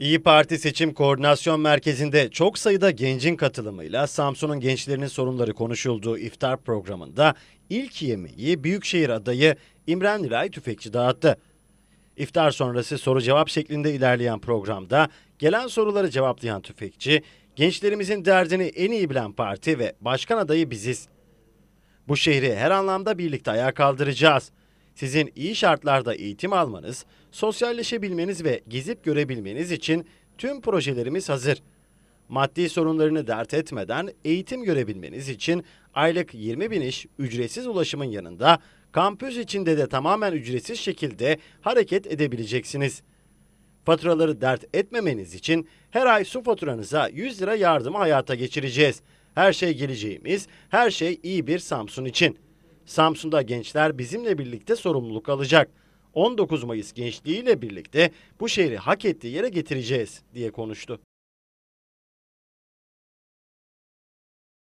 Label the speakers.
Speaker 1: İyi Parti Seçim Koordinasyon Merkezi'nde çok sayıda gencin katılımıyla Samsun'un gençlerinin sorunları konuşulduğu iftar programında ilk yemeği Büyükşehir adayı İmren Nilay Tüfekçi dağıttı. İftar sonrası soru cevap şeklinde ilerleyen programda gelen soruları cevaplayan Tüfekçi, gençlerimizin derdini en iyi bilen parti ve başkan adayı biziz. Bu şehri her anlamda birlikte ayağa kaldıracağız. Sizin iyi şartlarda eğitim almanız, sosyalleşebilmeniz ve gezip görebilmeniz için tüm projelerimiz hazır. Maddi sorunlarını dert etmeden eğitim görebilmeniz için aylık 20 bin iş ücretsiz ulaşımın yanında kampüs içinde de tamamen ücretsiz şekilde hareket edebileceksiniz. Faturaları dert etmemeniz için her ay su faturanıza 100 lira yardımı hayata geçireceğiz. Her şey geleceğimiz, her şey iyi bir Samsun için. Samsun'da gençler bizimle birlikte sorumluluk alacak. 19 Mayıs gençliğiyle birlikte bu şehri hak ettiği yere getireceğiz diye konuştu.